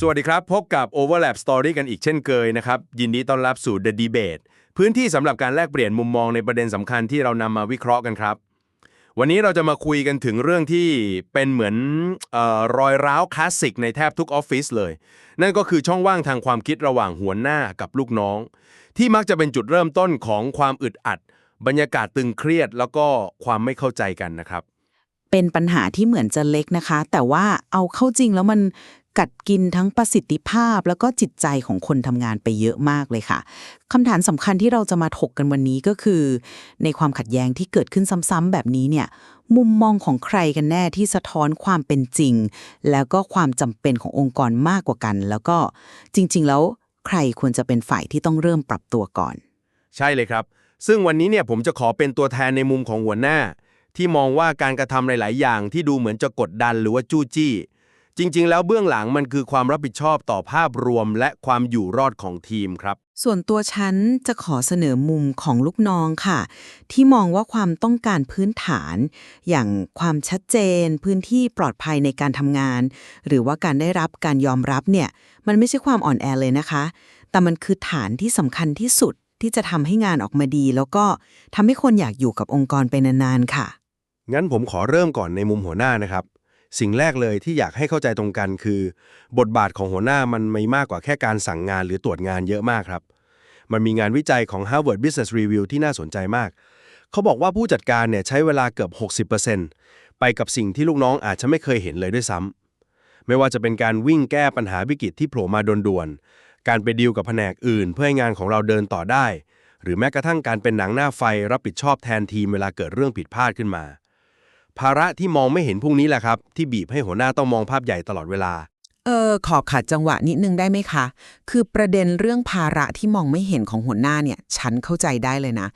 สวัสดีครับ พบกับ Overlap Story กันอีกเช่นเคยนะครับ ยินดีต้อนรับสู่ The Debate พื้นที่สำหรับการแลกเปลี่ยนมุมมองในประเด็นสำคัญที่เรานำมาวิเคราะห์กันครับ วันนี้เราจะมาคุยกันถึงเรื่องที่เป็นเหมือนออรอยร้าวคลาสสิกในแทบทุกออฟฟิศเลย นั่นก็คือช่องว่างทางความคิดระหว่างหัวหน้ากับลูกน้อง ที่มักจะเป็นจุดเริ่มต้นของความอึดอัด บรรยากาศตึงเครียด แล้วก็ความไม่เข้าใจกันนะครับเป็นปัญหาที่เหมือนจะเล็กนะคะ แต่ว่าเอาเข้าจริงแล้วมัน กัดกินทั้งประสิทธิภาพแล้วก็จิตใจของคนทำงานไปเยอะมากเลยค่ะคำถามสำคัญที่เราจะมาถกกันวันนี้ก็คือ ในความขัดแย้งที่เกิดขึ้นซ้ำๆแบบนี้เนี่ยมุมมองของใครกันแน่ที่สะท้อนความเป็นจริง แล้วก็ความจำเป็นขององค์กรมากกว่ากัน แล้วก็จริง ๆ แล้วใครควรจะเป็นฝ่ายที่ต้องเริ่มปรับตัวก่อน ใช่เลยครับ ซึ่งวันนี้เนี่ยผมจะขอเป็นตัวแทนในมุมของหัวหน้า ที่มองว่าการกระทำหลาย ๆ อย่างที่ดูเหมือนจะกดดันหรือว่าจู้จี้ จริงๆ แล้วเบื้องหลังมันคือความรับผิดชอบต่อภาพรวมและความอยู่รอดของทีมครับ ส่วนตัวฉันจะขอเสนอมุมของลูกน้องค่ะ ที่มองว่าความต้องการพื้นฐาน อย่างความชัดเจน พื้นที่ปลอดภัยในการทำงาน หรือว่าการได้รับการยอมรับเนี่ย มันไม่ใช่ความอ่อนแอเลยนะคะ แต่มันคือฐานที่สำคัญที่สุดที่จะทำให้งานออกมาดี แล้วก็ทำให้คนอยากอยู่กับองค์กรไปนานๆค่ะ งั้นผมขอเริ่มก่อนในมุมหัวหน้านะครับ สิ่งแรกเลยที่อยากให้เข้าใจตรงกันคือ บทบาทของหัวหน้ามันไม่มากกว่าแค่การสั่งงานหรือตรวจงานเยอะมากครับ มันมีงานวิจัยของ Harvard Business Review ที่น่าสนใจมาก เขาบอกว่าผู้จัดการเนี่ยใช้เวลาเกือบ 60%ไปกับสิ่งที่ลูกน้องอาจจะไม่เคยเห็นเลยด้วยซ้ำไม่ว่าจะเป็นการวิ่งแก้ปัญหาวิกฤตที่โผล่มาด่วนๆการไปดีลกับแผนกอื่น เพื่อให้งานของเราเดินต่อได้ หรือแม้กระทั่งการเป็นหนังหน้าไฟรับผิดชอบแทนทีมเวลาเกิดเรื่องผิดพลาดขึ้นมา ภาระที่มองไม่เห็นพวกนี้แหละครับ ที่บีบให้หัวหน้าต้องมองภาพใหญ่ตลอดเวลา เออขอขัดจังหวะนิดนึงได้ไหมคะ คือประเด็นเรื่องภาระที่มองไม่เห็นของหัวหน้าเนี่ยฉันเข้าใจได้เลยนะ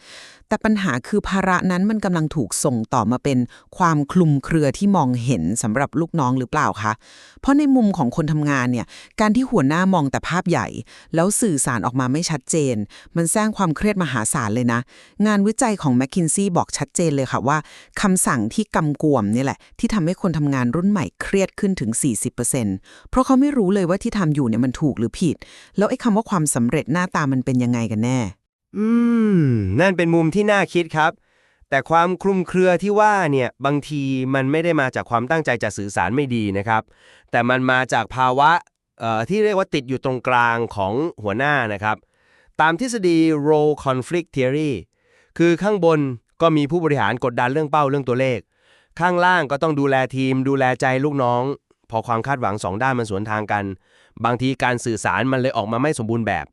แต่ปัญหาคือภาระนั้นมันกำลังถูกส่งต่อมาเป็นความคลุมเครือที่มองเห็นสำหรับลูกน้องหรือเปล่าคะ เพราะในมุมของคนทำงานเนี่ยการที่หัวหน้ามองแต่ภาพใหญ่ แล้วสื่อสารออกมาไม่ชัดเจน มันสร้างความเครียดมหาศาลเลยนะ งานวิจัยของ m c k คินซีบอกชัดเจนเลยค่ะว่าคำสั่งที่กำกวมนี่แหละที่ทำให้คนทำงานรุ่นใหม่เครียดขึ้นถึง 40%เพราะเขาไม่รู้เลยว่าที่ทำอยู่เนี่ยมันถูกหรือผิด แล้วไอ้คำว่าความสำเร็จหน้าตามันเป็นยังไงกันแน่ อืม นั่นเป็นมุมที่น่าคิดครับ แต่ความคลุมเครือที่ว่าเนี่ยบางทีมันไม่ได้มาจากความตั้งใจจะสื่อสารไม่ดีนะครับ แต่มันมาจากภาวะเอ่อที่เรียกว่าติดอยู่ตรงกลางของหัวหน้านะครับ ตามทฤษฎี role conflict theory คือข้างบนก็มีผู้บริหารกดดันเรื่องเป้าเรื่องตัวเลข ข้างล่างก็ต้องดูแลทีม ดูแลใจลูกน้อง พอความคาดหวังสองด้านมันสวนทางกัน บางทีการสื่อสารมันเลยออกมาไม่สมบูรณ์แบบ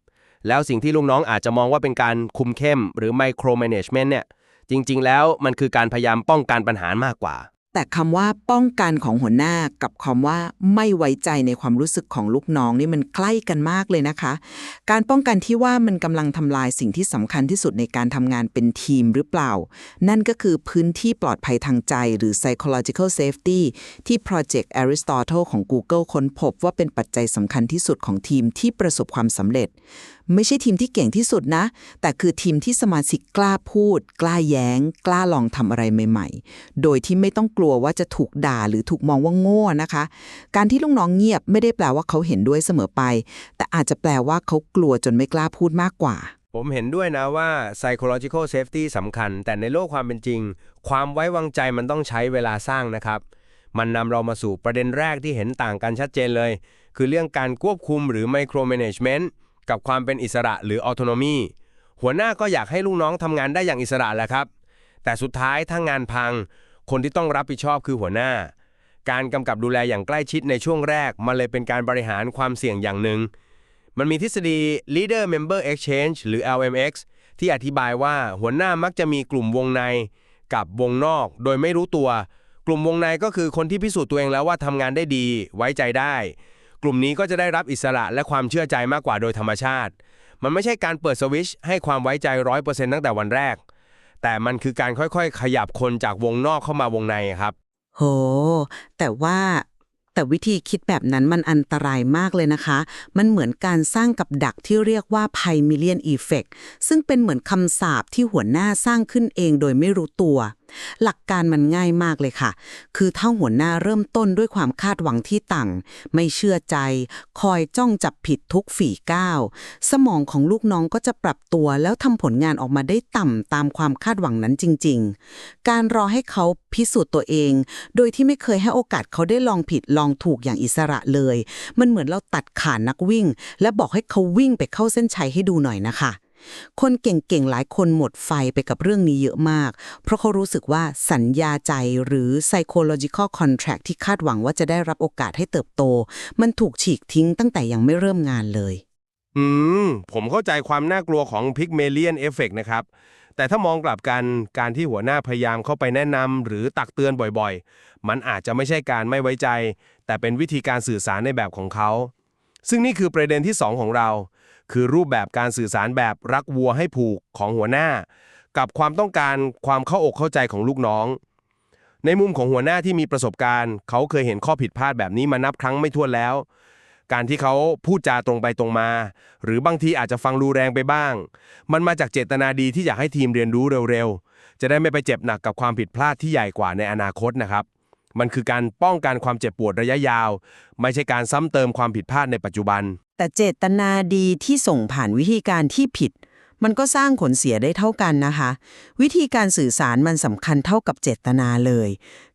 แล้วสิ่งที่ลูกน้องอาจจะมองว่าเป็นการคุมเข้ม หรือไมโครแมネจเมนต์เนี่ยจริง ๆ แล้วมันคือการพยายามป้องกันปัญหามากกว่า แต่คำว่าป้องกันของหัวหน้ากับคำว่าไม่ไว้ใจในความรู้สึกของลูกน้องนี่มันใกล้กันมากเลยนะคะ การป้องกันที่ว่ามันกำลังทำลายสิ่งที่สำคัญที่สุดในการทำงานเป็นทีมหรือเปล่า นั่นก็คือพื้นที่ปลอดภัยทางใจหรือ psychological safety ที่ Project Aristotle ของ Google ค้นพบว่าเป็นปัจจัยสำคัญที่สุดของทีมที่ประสบความสำเร็จ ไม่ใช่ทีมที่เก่งที่สุดนะ แต่คือทีมที่สมาชิกกล้าพูด กล้าแย้ง กล้าลองทำอะไรใหม่ ๆ โดยที่ไม่ต้องกลัวว่าจะถูกด่าหรือถูกมองว่าโง่นะคะ การที่ลูกน้องเงียบไม่ได้แปลว่าเขาเห็นด้วยเสมอไป แต่อาจจะแปลว่าเขากลัวจนไม่กล้าพูดมากกว่า ผมเห็นด้วยนะว่า psychological safety สำคัญ แต่ในโลกความเป็นจริง ความไว้วางใจมันต้องใช้เวลาสร้างนะครับมันนำเรามาสู่ประเด็นแรกที่เห็นต่างกันชัดเจนเลย คือเรื่องการควบคุมหรือ micro management กับความเป็นอิสระหรือ autonomy หัวหน้าก็อยากให้ลูกน้องทำงานได้อย่างอิสระแหละครับ แต่สุดท้ายถ้างานพัง คนที่ต้องรับผิดชอบคือหัวหน้า การกำกับดูแลอย่างใกล้ชิดในช่วงแรก มันเลยเป็นการบริหารความเสี่ยงอย่างหนึ่ง มันมีทฤษฎี Leader Member Exchange หรือ LMX ที่อธิบายว่าหัวหน้ามักจะมีกลุ่มวงใน กับวงนอก โดยไม่รู้ตัว กลุ่มวงในก็คือคนที่พิสูจน์ตัวเองแล้วว่าทำงานได้ดี ไว้ใจได้ กลุ่มนี้ก็จะได้รับอิสระและความเชื่อใจมากกว่าโดยธรรมชาติ มันไม่ใช่การเปิดสวิช์ให้ความไว้ใจร้อยเปอร์เซ็นต์ตั้งแต่วันแรก แต่มันคือการค่อยๆ ขยับคนจากวงนอกเข้ามาวงในครับ โห แต่ว่าแต่วิธีคิดแบบนั้นมันอันตรายมากเลยนะคะ มันเหมือนการสร้างกับดักที่เรียกว่า p y m i l l i o n Effect ซึ่งเป็นเหมือนคำสาปที่หัวหน้าสร้างขึ้นเองโดยไม่รู้ตัว หลักการมันง่ายมากเลยค่ะ คือถ้าหัวหน้าเริ่มต้นด้วยความคาดหวังที่ต่ำไม่เชื่อใจ คอยจ้องจับผิดทุกฝีก้าว สมองของลูกน้องก็จะปรับตัวแล้วทำผลงานออกมาได้ต่ำตามความคาดหวังนั้นจริง ๆ การรอให้เขาพิสูจน์ตัวเอง โดยที่ไม่เคยให้โอกาสเขาได้ลองผิดลองถูกอย่างอิสระเลย มันเหมือนเราตัดขานักวิ่ง และบอกให้เขาวิ่งไปเข้าเส้นชัยให้ดูหน่อยนะคะ คนเก่งๆ หลายคนหมดไฟไปกับเรื่องนี้เยอะมาก เพราะเขารู้สึกว่าสัญญาใจหรือ psychological contract ที่คาดหวังว่าจะได้รับโอกาสให้เติบโต มันถูกฉีกทิ้งตั้งแต่ยังไม่เริ่มงานเลย อืม ผมเข้าใจความน่ากลัวของพิกเมเลียนเอฟเฟกนะครับ แต่ถ้ามองกลับกันการที่หัวหน้าพยายามเข้าไปแนะนำหรือตักเตือนบ่อยๆ มันอาจจะไม่ใช่การไม่ไว้ใจ แต่เป็นวิธีการสื่อสารในแบบของเขา ซึ่งนี่คือประเด็นที่ 2 ของเรา คือรูปแบบการสื่อสารแบบรักวัวให้ผูกของหัวหน้า กับความต้องการความเข้าอกเข้าใจของลูกน้อง ในมุมของหัวหน้าที่มีประสบการณ์ เขาเคยเห็นข้อผิดพลาดแบบนี้มานับครั้งไม่ถ้วนแล้ว การที่เขาพูดจาตรงไปตรงมา หรือบางทีอาจจะฟังรูแรงไปบ้าง มันมาจากเจตนาดีที่อยากให้ทีมเรียนรู้เร็วๆจะได้ไม่ไปเจ็บหนักกับความผิดพลาดที่ใหญ่กว่าในอนาคตนะครับ มันคือการป้องกันความเจ็บปวดระยะยาว ไม่ใช่การซ้ำเติมความผิดพลาดในปัจจุบัน แต่เจตนาดีที่ส่งผ่านวิธีการที่ผิด มันก็สร้างผลเสียได้เท่ากันนะคะ วิธีการสื่อสารมันสำคัญเท่ากับเจตนาเลย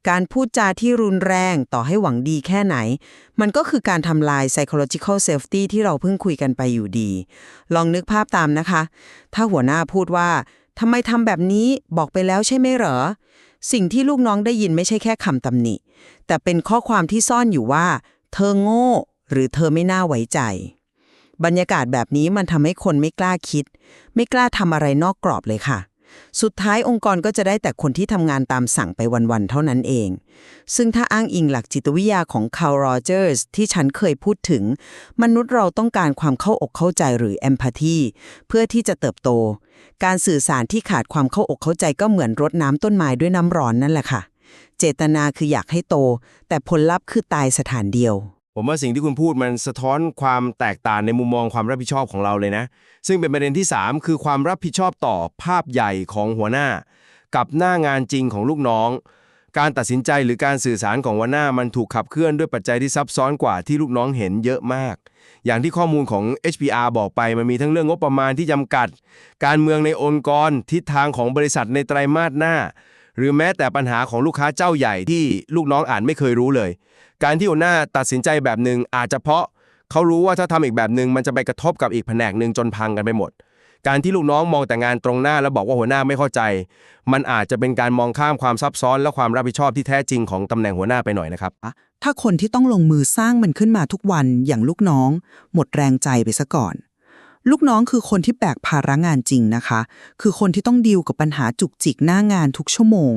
การพูดจาที่รุนแรงต่อให้หวังดีแค่ไหน มันก็คือการทำลาย psychological safety ที่เราเพิ่งคุยกันไปอยู่ดี ลองนึกภาพตามนะคะ ถ้าหัวหน้าพูดว่าทำไมทำแบบนี้บอกไปแล้วใช่ไหมเหรอ สิ่งที่ลูกน้องได้ยินไม่ใช่แค่คำตำหนิ แต่เป็นข้อความที่ซ่อนอยู่ว่า เธอโง่ หรือเธอไม่น่าไว้ใจ บรรยากาศแบบนี้มันทำให้คนไม่กล้าคิด ไม่กล้าทำอะไรนอกกรอบเลยค่ะ สุดท้ายองค์กรก็จะได้แต่คนที่ทำงานตามสั่งไปวัน ๆ เท่านั้นเอง ซึ่งถ้าอ้างอิงหลักจิตวิทยาของ Carl Rogers ที่ฉันเคยพูดถึง มนุษย์เราต้องการความเข้าอกเข้าใจหรือ empathy เพื่อที่จะเติบโต การสื่อสารที่ขาดความเข้าอกเข้าใจก็เหมือนรดน้ำต้นไม้ด้วยน้ำร้อนนั่นแหละค่ะ เจตนาคืออยากให้โต แต่ผลลัพธ์คือตายสถานเดียว ผมว่าสิ่งที่คุณพูดมันสะท้อนความแตกต่างในมุมมองความรับผิดชอบของเราเลยนะ ซึ่งเป็นประเด็นที่ 3 คือความรับผิดชอบต่อภาพใหญ่ของหัวหน้า กับหน้างานจริงของลูกน้อง การตัดสินใจหรือการสื่อสารของหัวหน้ามันถูกขับเคลื่อนด้วยปัจจัยที่ซับซ้อนกว่าที่ลูกน้องเห็นเยอะมาก อย่างที่ข้อมูลของ HPR บอกไปมันมีทั้งเรื่องงบประมาณที่จำกัด การเมืองในองค์กรทิศทางของบริษัทในไตรมาสหน้า หรือแม้แต่ปัญหาของลูกค้าเจ้าใหญ่ที่ลูกน้องอ่านไม่เคยรู้เลย การที่หัวหน้าตัดสินใจแบบหนึ่งอาจจะเพราะ เขารู้ว่าถ้าทำอีกแบบหนึ่งมันจะไปกระทบกับอีกแผนกหนึ่งจนพังกันไปหมด การที่ลูกน้องมองแต่งานตรงหน้าแล้วบอกว่าหัวหน้าไม่เข้าใจ มันอาจจะเป็นการมองข้ามความซับซ้อน และความรับผิดชอบที่แท้จริงของตำแหน่งหัวหน้าไปหน่อยนะครับถ้าคนที่ต้องลงมือสร้างมันขึ้นมาทุกวันอย่างลูกน้อง หมดแรงใจไปซะก่อน ลูกน้องคือคนที่แบกภาระงานจริงนะคะ คือคนที่ต้องดีลกับปัญหาจุกจิกหน้างานทุกชั่วโมง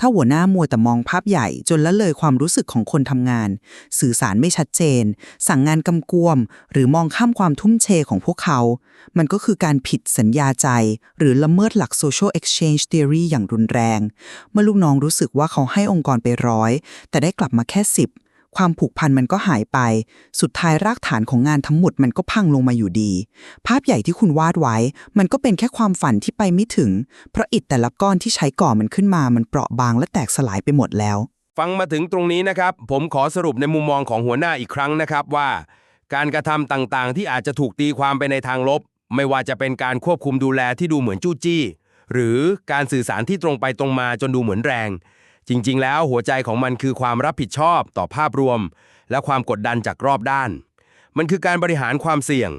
ถ้าหัวหน้ามัวแต่มองภาพใหญ่ จนละเลยความรู้สึกของคนทำงาน สื่อสารไม่ชัดเจน สั่งงานกำกวม หรือมองข้ามความทุ่มเทของพวกเขา มันก็คือการผิดสัญญาใจ หรือละเมิดหลัก social exchange theory อย่างรุนแรง เมื่อลูกน้องรู้สึกว่าเขาให้องค์กรไปร้อยแต่ได้กลับมาแค่สิบ ความผูกพันมันก็หายไป สุดท้ายรากฐานของงานทั้งหมดมันก็พังลงมาอยู่ดี ภาพใหญ่ที่คุณวาดไว้ มันก็เป็นแค่ความฝันที่ไปไม่ถึง เพราะอิฐแต่ละก้อนที่ใช้ก่อมันขึ้นมา มันเปราะบางและแตกสลายไปหมดแล้ว ฟังมาถึงตรงนี้นะครับ ผมขอสรุปในมุมมองของหัวหน้าอีกครั้งนะครับว่า การกระทำต่างๆ ที่อาจจะถูกตีความไปในทางลบ ไม่ว่าจะเป็นการควบคุมดูแลที่ดูเหมือนจู้จี้ หรือการสื่อสารที่ตรงไปตรงมาจนดูเหมือนแรง จริง ๆ แล้วหัวใจของมันคือความรับผิดชอบต่อภาพรวม และความกดดันจากรอบด้าน มันคือการบริหารความเสี่ยง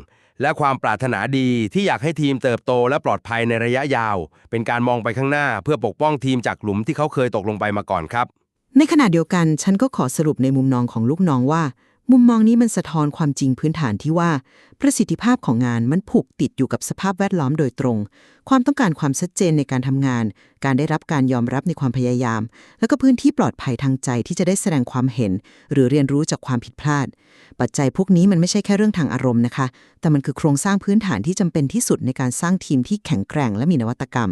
และความปรารถนาดีที่อยากให้ทีมเติบโตและปลอดภัยในระยะยาว เป็นการมองไปข้างหน้าเพื่อปกป้องทีมจากหลุมที่เขาเคยตกลงไปมาก่อนครับ ในขณะเดียวกันฉันก็ขอสรุปในมุมนองของลูกน้องว่า มุมมองนี้มันสะท้อนความจริงพื้นฐานที่ว่า ประสิทธิภาพของงานมันผูกติดอยู่กับสภาพแวดล้อมโดยตรง ความต้องการความชัดเจนในการทำงาน การได้รับการยอมรับในความพยายาม แล้วก็พื้นที่ปลอดภัยทางใจที่จะได้แสดงความเห็น หรือเรียนรู้จากความผิดพลาด ปัจจัยพวกนี้มันไม่ใช่แค่เรื่องทางอารมณ์นะคะ แต่มันคือโครงสร้างพื้นฐานที่จำเป็นที่สุดในการสร้างทีมที่แข็งแกร่งและมีนวัตกรรม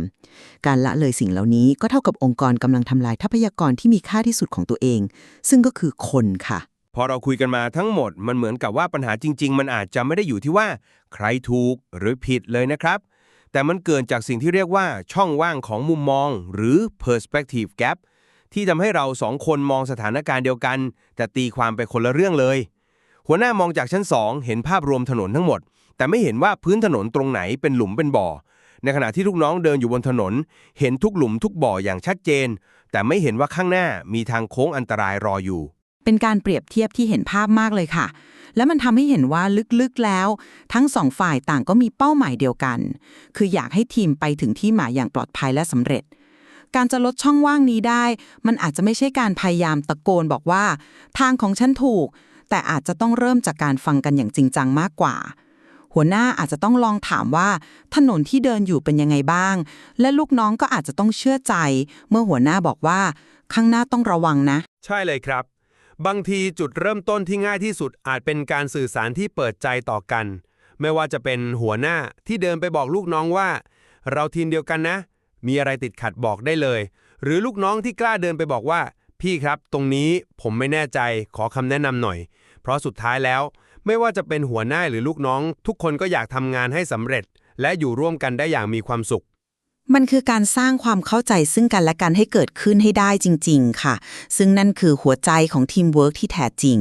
การละเลยสิ่งเหล่านี้ก็เท่ากับองค์กรกำลังทำลายทรัพยากรที่มีค่าที่สุดของตัวเอง ซึ่งก็คือคนค่ะ พอเราคุยกันมาทั้งหมดมันเหมือนกับว่าปัญหาจริง ๆ มันอาจจะไม่ได้อยู่ที่ว่า ใครถูกหรือผิดเลยนะครับ แต่มันเกิดจากสิ่งที่เรียกว่าช่องว่างของมุมมอง หรือ perspective gap ที่ทำให้เราสองคนมองสถานการณ์เดียวกัน แต่ตีความไปคนละเรื่องเลย หัวหน้ามองจากชั้น 2 เห็นภาพรวมถนนทั้งหมด แต่ไม่เห็นว่าพื้นถนนตรงไหนเป็นหลุมเป็นบ่อ ในขณะที่ลูกน้องเดินอยู่บนถนน เห็นทุกหลุมทุกบ่ออย่างชัดเจน แต่ไม่เห็นว่าข้างหน้ามีทางโค้งอันตรายรออยู่ เป็นการเปรียบเทียบที่เห็นภาพมากเลยค่ะ และมันทำให้เห็นว่าลึกๆแล้ว ทั้งสองฝ่ายต่างก็มีเป้าหมายเดียวกัน คืออยากให้ทีมไปถึงที่หมายอย่างปลอดภัยและสำเร็จ การจะลดช่องว่างนี้ได้ มันอาจจะไม่ใช่การพยายามตะโกนบอกว่า ทางของฉันถูก แต่อาจจะต้องเริ่มจากการฟังกันอย่างจริงจังมากกว่าหัวหน้าอาจจะต้องลองถามว่า ถนนที่เดินอยู่เป็นยังไงบ้าง และลูกน้องก็อาจจะต้องเชื่อใจ เมื่อหัวหน้าบอกว่า ข้างหน้าต้องระวังนะ ใช่เลยครับ บางทีจุดเริ่มต้นที่ง่ายที่สุดอาจเป็นการสื่อสารที่เปิดใจต่อกัน ไม่ว่าจะเป็นหัวหน้าที่เดินไปบอกลูกน้องว่า เราทีมเดียวกันนะ มีอะไรติดขัดบอกได้เลย หรือลูกน้องที่กล้าเดินไปบอกว่า พี่ครับ ตรงนี้ผมไม่แน่ใจขอคำแนะนำหน่อย เพราะสุดท้ายแล้ว ไม่ว่าจะเป็นหัวหน้าหรือลูกน้อง ทุกคนก็อยากทำงานให้สำเร็จ และอยู่ร่วมกันได้อย่างมีความสุข มันคือการสร้างความเข้าใจซึ่งกันและกันให้เกิดขึ้นให้ได้จริง ๆ ค่ะ ซึ่งนั่นคือหัวใจของทีมเวิร์กที่แท้จริง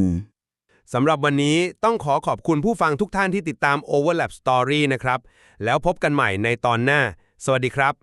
สำหรับวันนี้ต้องขอขอบคุณผู้ฟังทุกท่านที่ติดตาม Overlap Story นะครับ แล้วพบกันใหม่ในตอนหน้า สวัสดีครับ